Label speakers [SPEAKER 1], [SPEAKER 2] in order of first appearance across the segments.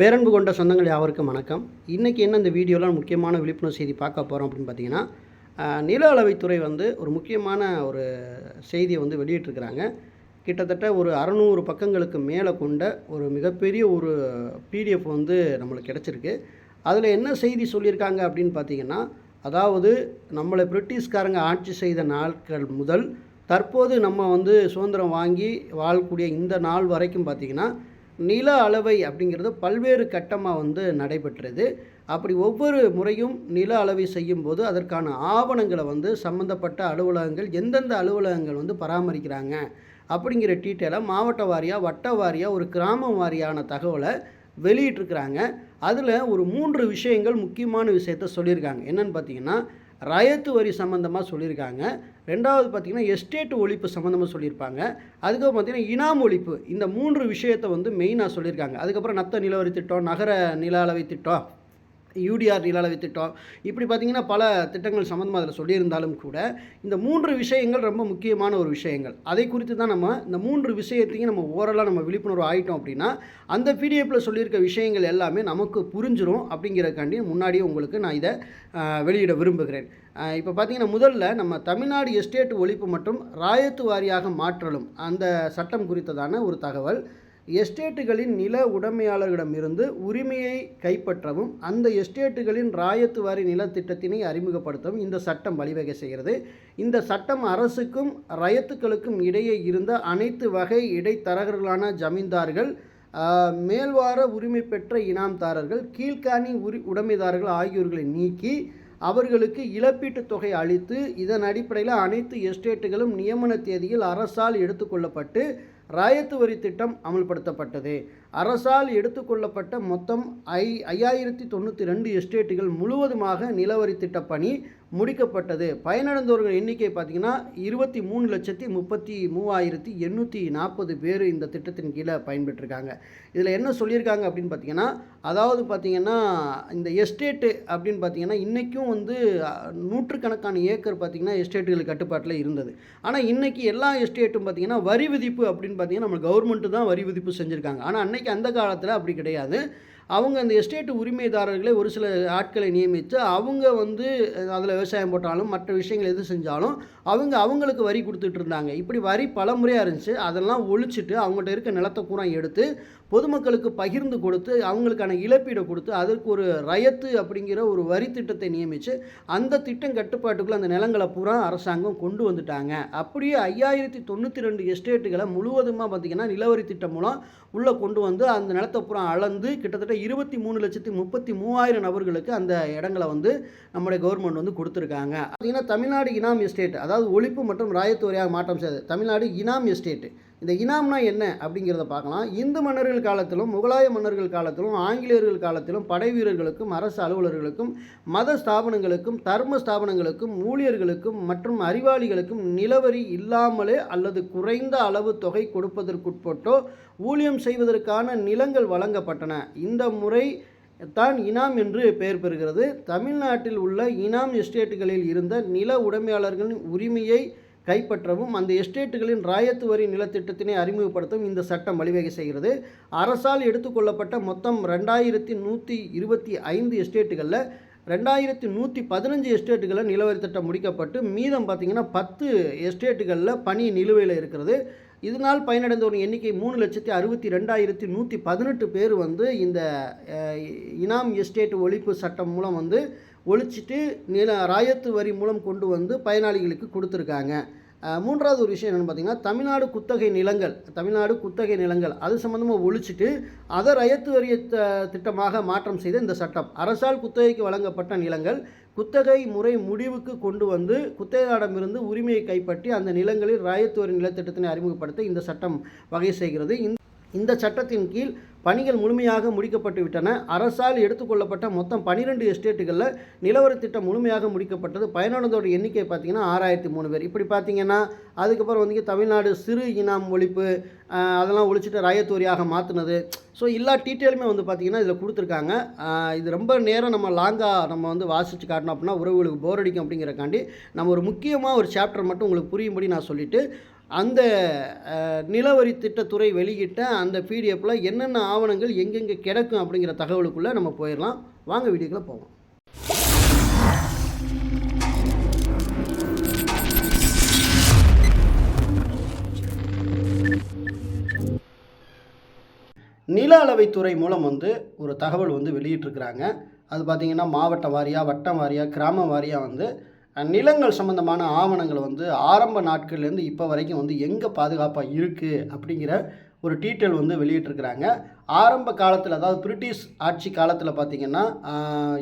[SPEAKER 1] பேரன்பு கொண்ட சொந்தங்கள் யாவருக்கும் வணக்கம். இன்றைக்கி என்ன இந்த வீடியோவில் முக்கியமான விழிப்புணர்வு செய்தி பார்க்க போகிறோம் அப்படின்னு பார்த்தீங்கன்னா நில அளவைத்துறை வந்து ஒரு முக்கியமான ஒரு செய்தியை வந்து வெளியிட்டிருக்கிறாங்க. கிட்டத்தட்ட ஒரு அறநூறு பக்கங்களுக்கு மேலே கொண்ட ஒரு மிகப்பெரிய ஒரு பிடிஎஃப் வந்து நம்மளுக்கு கிடச்சிருக்கு. அதில் என்ன செய்தி சொல்லியிருக்காங்க அப்படின்னு பார்த்தீங்கன்னா அதாவது நம்மளை பிரிட்டிஷ்காரங்க ஆட்சி செய்த நாட்கள் முதல் தற்போது நம்ம வந்து சுதந்திரம் வாங்கி வாழக்கூடிய இந்த நாள் வரைக்கும் பார்த்திங்கன்னா நில அளவை அப்படிங்கிறது பல்வேறு கட்டமாக வந்து நடைபெற்றது. அப்படி ஒவ்வொரு முறையும் நில அளவை செய்யும்போது அதற்கான ஆவணங்களை வந்து சம்மந்தப்பட்ட அலுவலகங்கள் எந்தெந்த அலுவலகங்கள் வந்து பராமரிக்கிறாங்க அப்படிங்கிற டீட்டெயிலாக மாவட்ட வாரியாக வட்ட வாரியாக ஒரு கிராமம் வாரியான தகவலை வெளியிட்டிருக்கிறாங்க. அதில் ஒரு மூன்று விஷயங்கள் முக்கியமான விஷயத்த சொல்லியிருக்காங்க. என்னென்னு பார்த்தீங்கன்னா ரயத்து வரி சம்மந்தமாக சொல்லியிருக்காங்க. ரெண்டாவது பார்த்திங்கன்னா எஸ்டேட் ஒழிப்பு சம்மந்தமாக சொல்லியிருப்பாங்க. அதுக்கப்புறம் பார்த்திங்கன்னா இனாம் ஒழிப்பு. இந்த மூன்று விஷயத்தை வந்து மெயினாக சொல்லியிருக்காங்க. அதுக்கப்புறம் நத்த நிலவரி திட்டம் நகர நில அளவை திட்டம் யூடிஆர் நிலாளவி திட்டம் இப்படி பார்த்திங்கன்னா பல திட்டங்கள் சம்மந்தமாக அதில் சொல்லியிருந்தாலும் கூட இந்த மூன்று விஷயங்கள் ரொம்ப முக்கியமான ஒரு விஷயங்கள். அதை குறித்து தான் நம்ம இந்த மூன்று விஷயத்தையும் நம்ம ஓரலாக நம்ம விழிப்புணர்வு ஆகிட்டோம் அப்படின்னா அந்த பிடிஎஃப்பில் சொல்லியிருக்க விஷயங்கள் எல்லாமே நமக்கு புரிஞ்சிரும் அப்படிங்கிறக்காண்டி முன்னாடியே உங்களுக்கு நான் இதை வெளியிட விரும்புகிறேன். இப்போ பார்த்தீங்கன்னா முதல்ல நம்ம தமிழ்நாடு எஸ்டேட் ஒழிப்பு மற்றும் ராயத்து வாரியாக மாற்றலும் அந்த சட்டம் குறித்ததான ஒரு தகவல். எஸ்டேட்டுகளின் நில உடைமையாளர்களிடமிருந்து உரிமையை கைப்பற்றவும் அந்த எஸ்டேட்டுகளின் ராயத்து வாரி நிலத்திட்டத்தினை அறிமுகப்படுத்தவும் இந்த சட்டம் வழிவகை செய்கிறது. இந்த சட்டம் அரசுக்கும் ரயத்துக்களுக்கும் இடையே இருந்த அனைத்து வகை இடைத்தரகர்களான ஜமீன்தார்கள் மேல்வார உரிமை பெற்ற இனாம்தாரர்கள் கீழ்காணி உரி உடைமைதாரர்கள் ஆகியோர்களை நீக்கி அவர்களுக்கு இழப்பீட்டுத் தொகை அளித்து இதன் அடிப்படையில் அனைத்து எஸ்டேட்டுகளும் நியமன தேதியில் அரசால் எடுத்துக்கொள்ளப்பட்டு ராயத்து வரி திட்டம் அமல்படுத்தப்பட்டது. அரசால் எடுத்துக்கொள்ளப்பட்ட மொத்தம் ஐ ஐயாயிரத்தி தொண்ணூற்றி ரெண்டு எஸ்டேட்டுகள் முழுவதுமாக நிலவரி திட்ட பணி முடிக்கப்பட்டது. பயனடைந்தவர்கள் எண்ணிக்கை பார்த்திங்கன்னா இருபத்தி மூணு லட்சத்தி முப்பத்தி மூவாயிரத்தி எண்ணூற்றி நாற்பது பேர் இந்த திட்டத்தின் கீழே பயன்பெற்றிருக்காங்க. இதில் என்ன சொல்லியிருக்காங்க அப்படின்னு பார்த்தீங்கன்னா அதாவது பார்த்திங்கன்னா இந்த எஸ்டேட்டு அப்படின்னு பார்த்தீங்கன்னா இன்றைக்கும் வந்து நூற்றுக்கணக்கான ஏக்கர் பார்த்திங்கன்னா எஸ்டேட்டுகள் கட்டுப்பாட்டில் இருந்தது. ஆனால் இன்றைக்கி எல்லா எஸ்டேட்டும் பார்த்திங்கன்னா வரி விதிப்பு அப்படின்னு பார்த்தீங்கன்னா நம்ம கவர்மெண்ட்டு தான் வரி விதிப்பு செஞ்சுருக்காங்க. ஆனால் அன்றைக்கி அந்த காலத்தில் அப்படி கிடையாது. அவங்க அந்த எஸ்டேட் உரிமைதாரர்களை ஒரு சில ஆட்களை நியமித்து அவங்க வந்து அதில் விவசாயம் போட்டாலும் மற்ற விஷயங்கள் எது செஞ்சாலும் அவங்க அவங்களுக்கு வரி கொடுத்துட்டு இருந்தாங்க. இப்படி வரி பல முறையாக இருந்துச்சு. அதெல்லாம் ஒழிச்சிட்டு அவங்கள்ட்ட இருக்க நிலத்தை பூரா எடுத்து பொதுமக்களுக்கு பகிர்ந்து கொடுத்து அவங்களுக்கான இழப்பீடை கொடுத்து அதற்கு ஒரு ரயத்து அப்படிங்கிற ஒரு வரி திட்டத்தை நியமித்து அந்த திட்டம் கட்டுப்பாட்டுக்குள்ளே அந்த நிலங்களை பூரா அரசாங்கம் கொண்டு வந்துட்டாங்க. அப்படியே ஐயாயிரத்தி தொண்ணூற்றி ரெண்டு எஸ்டேட்டுகளை முழுவதுமாக பார்த்திங்கன்னா நிலவரி திட்டம் மூலம் உள்ளே கொண்டு வந்து அந்த நிலத்தை பூரா அளந்து கிட்டத்தட்ட இருபத்தி மூணு லட்சத்தி முப்பத்தி மூவாயிரம் நபர்களுக்கு அந்த இடங்களை வந்து நம்முடைய கவர்மெண்ட் வந்து கொடுத்துருக்காங்க. பார்த்திங்கன்னா தமிழ்நாடு இனாம் எஸ்டேட் அதாவது ஒழிப்பு மற்றும் ராயத்து மாற்றம் செய்தது தமிழ்நாடு இனாம் எஸ்டேட்டு. இந்த இனாம்னா என்ன அப்படிங்கிறத பார்க்கலாம். இந்து மன்னர்கள் காலத்திலும் முகலாய மன்னர்கள் காலத்திலும் ஆங்கிலேயர்கள் காலத்திலும் படை வீரர்களுக்கும் அரசு அலுவலர்களுக்கும் மத ஸ்தாபனங்களுக்கும் தர்ம ஸ்தாபனங்களுக்கும் ஊழியர்களுக்கும் மற்றும் அறிவாளிகளுக்கும் நிலவரி இல்லாமலே அல்லது குறைந்த அளவு தொகை கொடுப்பதற்குட்பட்டோ ஊழியம் செய்வதற்கான நிலங்கள் வழங்கப்பட்டன. இந்த முறை தான் இனாம் என்று பெயர் பெறுகிறது. தமிழ்நாட்டில் உள்ள இனாம் எஸ்டேட்டுகளில் இருந்த நில உடைமையாளர்களின் உரிமையை கைப்பற்றவும் அந்த எஸ்டேட்டுகளின் ராயத்து வரி நிலத்திட்டத்தினை அறிமுகப்படுத்தவும் இந்த சட்டம் வழிவகை செய்கிறது அரசால் எடுத்துக்கொள்ளப்பட்ட மொத்தம் ரெண்டாயிரத்தி நூற்றி இருபத்தி ஐந்து எஸ்டேட்டுகளில் ரெண்டாயிரத்தி நூற்றி பதினஞ்சு எஸ்டேட்டுகளில் நிலவரி திட்டம் முடிக்கப்பட்டு மீதம் பார்த்திங்கன்னா பத்து எஸ்டேட்டுகளில் பணி நிலுவையில் இருக்கிறது இதனால் பயனடைந்தவரின் எண்ணிக்கை மூணு லட்சத்தி அறுபத்தி ரெண்டாயிரத்தி நூற்றி பதினெட்டு பேர் வந்து இந்த இனாம் எஸ்டேட் ஒழிப்பு சட்டம் மூலம் வந்து ஒழிச்சிட்டு நில ராயத்து வரி மூலம் கொண்டு வந்து பயனாளிகளுக்கு கொடுத்துருக்காங்க. மூன்றாவது ஒரு விஷயம் என்னென்னு பார்த்தீங்கன்னா தமிழ்நாடு குத்தகை நிலங்கள் தமிழ்நாடு குத்தகை நிலங்கள் அது சம்மந்தமாக ஒழிச்சிட்டு அதை ரயத்து வரிய த- திட்டமாக மாற்றம் செய்த இந்த சட்டம். அரசால் குத்தகைக்கு வழங்கப்பட்ட நிலங்கள் குத்தகை முறை முடிவுக்கு கொண்டு வந்து குத்தகையாடமிருந்து உரிமையை கைப்பற்றி அந்த நிலங்களில் ராயத்து வரி நிலத்திட்டத்தினை அறிமுகப்படுத்த இந்த சட்டம் வகை செய்கிறது. இந்த சட்டத்தின் கீழ் பணிகள் முழுமையாக முடிக்கப்பட்டு விட்டன. அரசால் எடுத்துக்கொள்ளப்பட்ட மொத்தம் பனிரெண்டு எஸ்டேட்டுகளில் நிலவரத் திட்டம் முழுமையாக முடிக்கப்பட்டது. பயனாளர்களோட எண்ணிக்கை பார்த்தீங்கன்னா ஆறாயிரத்தி மூணு பேர். இப்படி பார்த்தீங்கன்னா அதுக்கப்புறம் வந்து தமிழ்நாடு சிறு இனாம் ஒழிப்பு அதெல்லாம் ஒழிச்சிட்டு ராயத்தோரியாக மாற்றினது ஸோ எல்லா டீட்டெயிலுமே வந்து பார்த்திங்கன்னா இதில் கொடுத்துருக்காங்க. இது ரொம்ப நேரம் நம்ம லாங்காக நம்ம வந்து வாசித்து காட்டணும் அப்படின்னா உறவுகளுக்கு போர் அடிக்கும் அப்படிங்கிறக்காண்டி நம்ம ஒரு முக்கியமாக ஒரு சாப்டர் மட்டும் உங்களுக்கு புரியும்படி நான் சொல்லிவிட்டு அந்த நிலவரி திட்டத்துறை வெளியிட்ட அந்த பிடிஎஃப்பில் என்னென்ன ஆவணங்கள் எங்கெங்கே கிடக்கும் அப்படிங்கிற தகவலுக்குள்ளே நம்ம போயிடலாம். வாங்க வீடியோக்குள்ளே போவோம். நில அளவைத்துறை மூலம் வந்து ஒரு தகவல் வந்து வெளியிட்டிருக்கிறாங்க. அது பார்த்திங்கன்னா மாவட்ட வாரியாக வட்டம் வாரியாக கிராம வாரியாக வந்து நிலங்கள் சம்மந்தமான ஆவணங்கள் வந்து ஆரம்ப நாட்கள்லேருந்து இப்போ வரைக்கும் வந்து எங்கே பாதுகாப்பாக இருக்குது அப்படிங்கிற ஒரு டீட்டெயில் வந்து வெளியிட்டிருக்கிறாங்க. ஆரம்ப காலத்தில் அதாவது பிரிட்டிஷ் ஆட்சி காலத்தில் பார்த்திங்கன்னா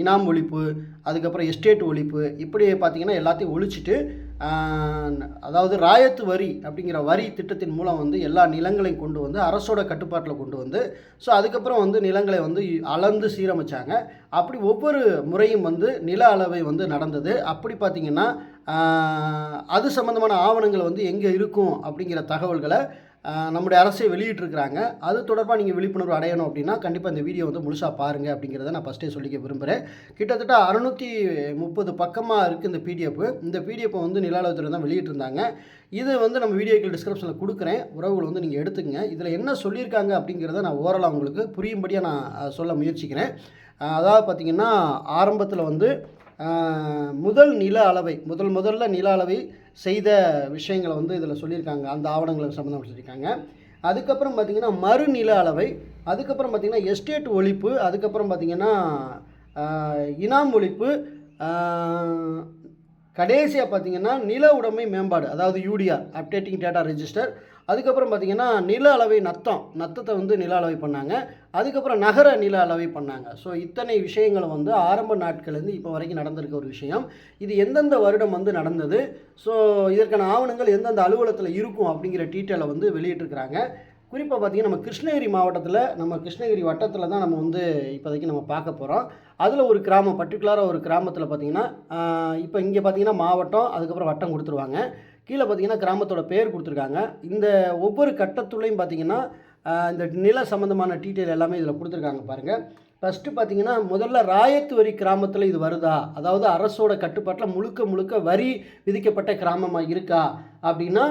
[SPEAKER 1] இனாம் ஒழிப்பு அதுக்கப்புறம் எஸ்டேட் ஒழிப்பு இப்படி பார்த்திங்கன்னா எல்லாத்தையும் ஒழிச்சிட்டு அதாவது ராயத்து வரி அப்படிங்கிற வரி திட்டத்தின் மூலம் வந்து எல்லா நிலங்களையும் கொண்டு வந்து அரசோட கட்டுப்பாட்டில் கொண்டு வந்து ஸோ அதுக்கப்புறம் வந்து நிலங்களை வந்து அளந்து சீரமைச்சாங்க. அப்படி ஒவ்வொரு முறையும் வந்து நில அளவை வந்து நடந்தது. அப்படி பார்த்திங்கன்னா அது சம்மந்தமான ஆவணங்கள் வந்து எங்கே இருக்கும் அப்படிங்கிற தகவல்களை நம்முடைய அரசை வெளியிட்டிருக்கிறாங்க. அது தொடர்பாக நீங்கள் விழிப்புணர்வு அடையணும் அப்படின்னா கண்டிப்பாக இந்த வீடியோ வந்து முழுசாக பாருங்கள் அப்படிங்கிறத நான் ஃபஸ்ட்டே சொல்லிக்க விரும்புகிறேன் கிட்டத்தட்ட அறுநூற்றி முப்பது பக்கமாக இருக்குது இந்த பிடிஎஃப் இந்த பிடிஎஃப் வந்து நிலாளத்துறை தான் வெளியிட்டிருந்தாங்க. இது வந்து நம்ம வீடியோக்கள் டிஸ்கிரிப்ஷனில் கொடுக்குறேன். உறவுகள் வந்து நீங்கள் எடுத்துக்கங்க. இதில் என்ன சொல்லியிருக்காங்க அப்படிங்கிறத நான் ஓரலாக உங்களுக்கு புரியும்படியாக நான் சொல்ல முயற்சிக்கிறேன். அதாவது பார்த்திங்கன்னா ஆரம்பத்தில் வந்து முதல் நில அளவை முதல் முதல்ல நில அளவை செய்த விஷயங்களை வந்து இதில் சொல்லியிருக்காங்க. அந்த ஆவணங்களை சம்மந்தம் சொல்லியிருக்காங்க. அதுக்கப்புறம் பார்த்திங்கன்னா மறுநில அளவை அதுக்கப்புறம் பார்த்திங்கன்னா எஸ்டேட் ஒழிப்பு அதுக்கப்புறம் பார்த்திங்கன்னா இனாம் ஒழிப்பு கடைசியாக பார்த்தீங்கன்னா நில உடைமை மேம்பாடு அதாவது யூடிஆர் அப்டேட்டிங் டேட்டா ரெஜிஸ்டர் அதுக்கப்புறம் பார்த்தீங்கன்னா நில அளவை நத்தம் நத்தத்தை வந்து நில அளவை பண்ணாங்க. அதுக்கப்புறம் நகர நில அளவை பண்ணாங்க. ஸோ இத்தனை விஷயங்களை வந்து ஆரம்ப நாட்கள்லேருந்து இப்போ வரைக்கும் நடந்திருக்க ஒரு விஷயம். இது எந்தெந்த வருடம் வந்து நடந்தது? ஸோ இதற்கான ஆவணங்கள் எந்தெந்த அலுவலகத்தில் இருக்கும் அப்படிங்கிற டீட்டெயிலை வந்து வெளியிட்டிருக்கிறாங்க. குறிப்பாக பார்த்தீங்கன்னா நம்ம கிருஷ்ணகிரி மாவட்டத்தில் நம்ம கிருஷ்ணகிரி வட்டத்தில் தான் நம்ம வந்து இப்போதைக்கு நம்ம பார்க்க போகிறோம் அதில் ஒரு கிராமம் பர்டிகுலராக ஒரு கிராமத்தில் பார்த்திங்கன்னா இப்போ இங்கே பார்த்தீங்கன்னா மாவட்டம் அதுக்கப்புறம் வட்டம் கொடுத்துருவாங்க. கீழே பார்த்தீங்கன்னா கிராமத்தோட பேர் கொடுத்துருக்காங்க. இந்த ஒவ்வொரு கட்டத்துலையும் பார்த்தீங்கன்னா இந்த நில சம்மந்தமான டீட்டெயில் எல்லாமே இதில் கொடுத்துருக்காங்க பாருங்கள் ஃபஸ்ட்டு பார்த்தீங்கன்னா முதல்ல ராயத்து வரி கிராமத்தில் இது வருதா? அதாவது அரசோட கட்டுப்பாட்டில் முழுக்க முழுக்க வரி விதிக்கப்பட்ட கிராமமாக இருக்கா? அப்படின்னா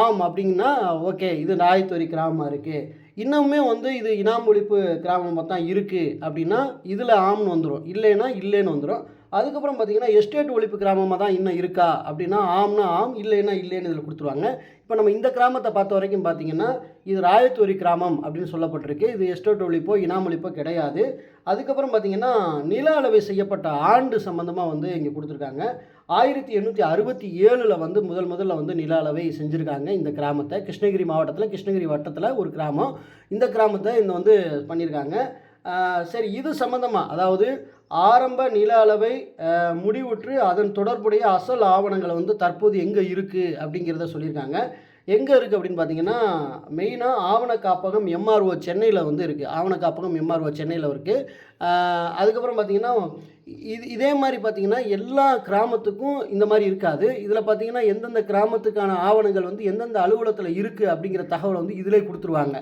[SPEAKER 1] ஆம் அப்படிங்கன்னா ஓகே இது ராயத்து வரி கிராமமாக இருக்குது இன்னுமே வந்து இது இனாம் ஒழிப்பு கிராமமாக தான் இருக்குது அப்படின்னா இதில் ஆம்னு வந்துடும் இல்லைன்னா இல்லைன்னு வந்துடும் அதுக்கப்புறம் பார்த்தீங்கன்னா எஸ்டேட் ஒழிப்பு கிராமமாக தான் இன்னும் இருக்கா? அப்படின்னா ஆம்னா ஆம் இல்லைன்னா இல்லைன்னு இதில் கொடுத்துருவாங்க. இப்போ நம்ம இந்த கிராமத்தை பார்த்த வரைக்கும் பார்த்தீங்கன்னா இது ராயத்தூரி கிராமம் அப்படின்னு சொல்லப்பட்டிருக்கு. இது எஸ்டேட் ஒழிப்போ இனாமொழிப்போ கிடையாது. அதுக்கப்புறம் பார்த்தீங்கன்னா நில அளவை செய்யப்பட்ட ஆண்டு சம்மந்தமாக வந்து இங்கே கொடுத்துருக்காங்க. ஆயிரத்தி எண்ணூற்றி அறுபத்தி ஏழில் வந்து முதல் முதல்ல வந்து நில அளவை செஞ்சுருக்காங்க இந்த கிராமத்தை. கிருஷ்ணகிரி மாவட்டத்தில் கிருஷ்ணகிரி வட்டத்தில் ஒரு கிராமம். இந்த கிராமத்தை இந்த வந்து பண்ணியிருக்காங்க சரி இது சம்மந்தமாக அதாவது ஆரம்ப நில அளவை முடிவுற்று அதன் தொடர்புடைய அசல் ஆவணங்களை வந்து தற்போது எங்கே இருக்குது அப்படிங்கிறத சொல்லியிருக்காங்க. எங்கே இருக்குது அப்படின்னு பார்த்தீங்கன்னா மெயினாக ஆவண காப்பகம் எம்ஆர்ஓ சென்னையில் வந்து இருக்குது ஆவண காப்பகம் எம்ஆர்ஓ சென்னையில் இருக்குது அதுக்கப்புறம் பார்த்தீங்கன்னா இது இதே மாதிரி பார்த்தீங்கன்னா எல்லா கிராமத்துக்கும் இந்த மாதிரி இருக்காது. இதில் பார்த்தீங்கன்னா எந்தெந்த கிராமத்துக்கான ஆவணங்கள் வந்து எந்தெந்த அலுவலகத்தில் இருக்குது அப்படிங்கிற தகவலை வந்து இதிலே கொடுத்துருவாங்க.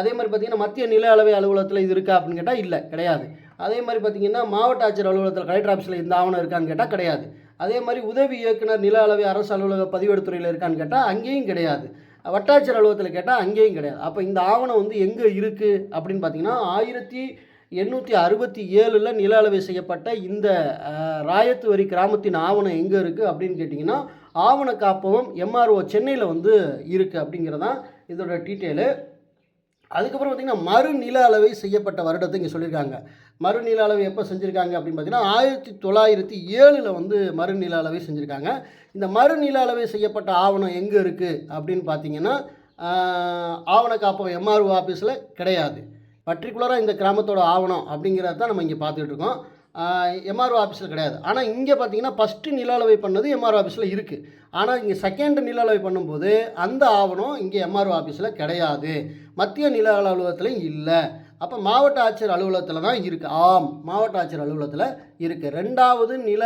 [SPEAKER 1] அதே மாதிரி பார்த்தீங்கன்னா மத்திய நில அளவை அலுவலகத்தில் இது இருக்கா அப்படின்னு கேட்டால் இல்லை கிடையாது. அதே மாதிரி பார்த்தீங்கன்னா மாவட்ட ஆட்சியர் அலுவலகத்தில் கலெக்டர் ஆஃபீஸில் இந்த ஆவணம் இருக்கான்னு கேட்டால் கிடையாது. அதே மாதிரி உதவி இயக்குனர் நில அளவை அரசு அலுவலக பதிவேடுத்துறையில் இருக்கான்னு கேட்டால் அங்கேயும் கிடையாது. வட்டாட்சியர் அலுவலகத்தில் கேட்டால் அங்கேயும் கிடையாது. அப்போ இந்த ஆவணம் வந்து எங்கே இருக்குது அப்படின்னு பார்த்தீங்கன்னா ஆயிரத்தி எண்ணூற்றி அறுபத்தி ஏழில் நில அளவை செய்யப்பட்ட இந்த ராயத்துவரி ராயத்து வரி கிராமத்தின் ஆவணம் எங்கே இருக்குது அப்படின்னு கேட்டிங்கன்னா ஆவண காப்பகம் எம்ஆர்ஓ சென்னையில் வந்து இருக்குது அப்படிங்கிறதான் இதோட டீட்டெயிலு. அதுக்கப்புறம் பார்த்திங்கன்னா மறுநில அளவை செய்யப்பட்ட வருடத்தை இங்கே சொல்லியிருக்காங்க. மறுநில அளவை எப்போ செஞ்சுருக்காங்க அப்படின்னு பார்த்தீங்கன்னா ஆயிரத்தி தொள்ளாயிரத்தி ஏழில் வந்து மறுநில அளவை செஞ்சுருக்காங்க. இந்த மறுநில அளவை செய்யப்பட்ட ஆவணம் எங்கே இருக்குது அப்படின்னு பார்த்தீங்கன்னா ஆவண காப்பகம் எம்ஆர்ஓ ஆஃபீஸில் கிடையாது. பர்டிகுலராக இந்த கிராமத்தோட ஆவணம் அப்படிங்கிறத தான் நம்ம இங்கே பார்த்துட்ருக்கோம் எம்ஆர்ஓ ஆஃபீஸில் கிடையாது. ஆனால் இங்கே பார்த்தீங்கன்னா ஃபஸ்ட்டு நில அளவை பண்ணது எம்ஆர்ஓ ஆஃபீஸில் இருக்குது ஆனால் இங்கே செகண்ட் நில அளவை பண்ணும்போது அந்த ஆவணம் இங்கே எம்ஆர்ஓ ஆஃபீஸில் கிடையாது. மத்திய நில அலுவலகத்துலையும் இல்லை. அப்போ மாவட்ட ஆட்சியர் அலுவலகத்தில் தான் இருக்குது ஆம் மாவட்ட ஆட்சியர் அலுவலகத்தில் இருக்குது ரெண்டாவது நில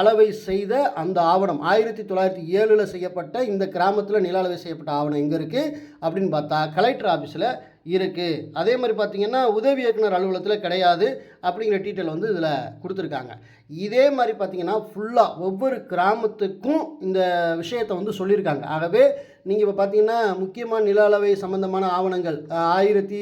[SPEAKER 1] அளவை செய்த அந்த ஆவணம் ஆயிரத்தி தொள்ளாயிரத்தி ஏழில் செய்யப்பட்ட இந்த கிராமத்தில் நில அளவை செய்யப்பட்ட ஆவணம் எங்கே இருக்குது அப்படின்னு பார்த்தா கலெக்டர் ஆஃபீஸில் இருக்குது அதே மாதிரி பார்த்திங்கன்னா உதவி இயக்குனர் அலுவலகத்தில் கிடையாது அப்படிங்கிற டீட்டெயில் வந்து இதில் கொடுத்துருக்காங்க. இதே மாதிரி பார்த்தீங்கன்னா ஃபுல்லாக ஒவ்வொரு கிராமத்துக்கும் இந்த விஷயத்தை வந்து சொல்லியிருக்காங்க. ஆகவே நீங்கள் இப்போ பார்த்தீங்கன்னா முக்கியமான நில அளவை சம்மந்தமான ஆவணங்கள் ஆயிரத்தி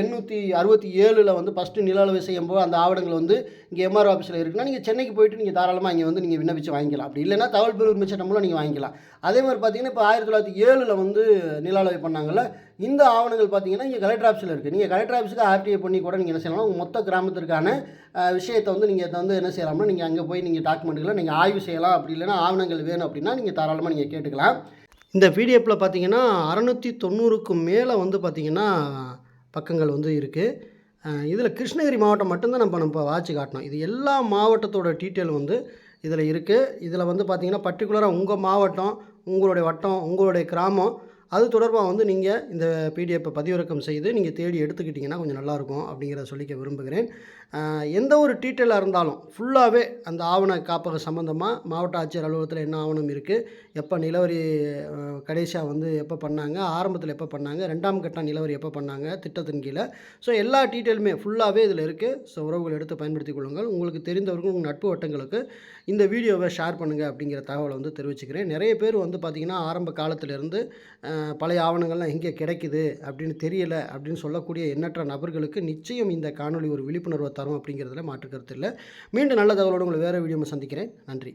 [SPEAKER 1] எண்ணூற்றி அறுபத்தி ஏழில் வந்து ஃபஸ்ட்டு நில அளவை செய்யும்போது அந்த ஆவணங்கள் வந்து இங்கே எம்ஆர் ஆஃபீஸில் இருக்குன்னா நீங்கள் சென்னைக்கு போயிட்டு நீங்கள் தாராளமாக இங்கே வந்து நீங்கள் விண்ணப்பிச்சு வாங்கிக்கலாம். அப்படி இல்லைன்னா தகவல் பெரு உரிமை சட்டம் மூலம் நீங்கள் வாங்கிக்கலாம். அதே மாதிரி பார்த்தீங்கன்னா இப்போ ஆயிரத்தி தொள்ளாயிரத்தி ஏழில் வந்து நில அளவை பண்ணாங்கல்ல இந்த ஆவணங்கள் பார்த்தீங்கன்னா இங்கே கலெக்டர் ஆஃபீஸில் இருக்குது நீங்கள் கலெக்டர் ஆஃபீஸுக்கு ஆர்டிஐ பண்ணி கூட நீங்கள் என்ன செய்யலாம் உங்கள் மொத்த கிராமத்திற்கான விஷயத்தை வந்து நீங்கள் வந்து என்ன செய்யலாம்னா நீங்கள் அங்கே போய் நீங்கள் டாக்குமெண்ட்டுகளை நீங்கள் ஆய்வு செய்யலாம். அப்படி இல்லைன்னா ஆவணங்கள் வேணும் அப்படின்னா நீங்கள் தாராளமாக நீங்கள் கேட்டுக்கலாம். இந்த பிடிஎஃப்பில் பார்த்தீங்கன்னா அறநூற்றி தொண்ணூறுக்கும் மேலே வந்து பார்த்திங்கன்னா பக்கங்கள் வந்து இருக்குது இதில் கிருஷ்ணகிரி மாவட்டம் மட்டும்தான் நம்ம நம்ம வாட்சி காட்டணும். இது எல்லா மாவட்டத்தோட டீட்டெயில் வந்து இதில் இருக்குது இதில் வந்து பார்த்திங்கன்னா பர்டிகுலராக உங்கள் மாவட்டம் உங்களுடைய வட்டம் உங்களுடைய கிராமம் அது தொடர்பாக வந்து நீங்கள் இந்த பிடிஎஃப்பை பதிவிறக்கம் செய்து நீங்கள் தேடி எடுத்துக்கிட்டிங்கன்னா கொஞ்சம் நல்லாயிருக்கும் அப்படிங்கிறத சொல்லிக்க விரும்புகிறேன். எந்த ஒரு டீட்டெயிலாக இருந்தாலும் ஃபுல்லாகவே அந்த ஆவண காப்பக சம்மந்தமாக மாவட்ட ஆட்சியர் அலுவலகத்தில் என்ன ஆவணம் இருக்குது எப்போ நிலவரி கடைசியாக வந்து எப்போ பண்ணாங்க ஆரம்பத்தில் எப்போ பண்ணாங்க ரெண்டாம் கட்டம் நிலவரி எப்போ பண்ணாங்க திட்டத்தின் கீழே. ஸோ எல்லா டீட்டெயிலுமே ஃபுல்லாகவே இதில் இருக்குது ஸோ உறவுகள் எடுத்து பயன்படுத்திக் கொள்ளுங்கள். உங்களுக்கு தெரிந்தவர்கள் உங்கள் நட்பு வட்டங்களுக்கு இந்த வீடியோவை ஷேர் பண்ணுங்கள் அப்படிங்கிற தகவலை வந்து தெரிவிச்சுக்கிறேன். நிறைய பேர் வந்து பார்த்திங்கன்னா ஆரம்ப காலத்திலேருந்து பழைய ஆவணங்கள்லாம் எங்கே கிடைக்குது அப்படின்னு தெரியலை அப்படின்னு சொல்லக்கூடிய எண்ணற்ற நபர்களுக்கு நிச்சயம் இந்த காணொளி ஒரு விழிப்புணர்வை தரும் அப்படிங்கிறதுல மாற்று கருத்து இல்லை. மீண்டும் நல்ல தகவலோடு உங்களை வேறு வீடியோவை சந்திக்கிறேன். நன்றி.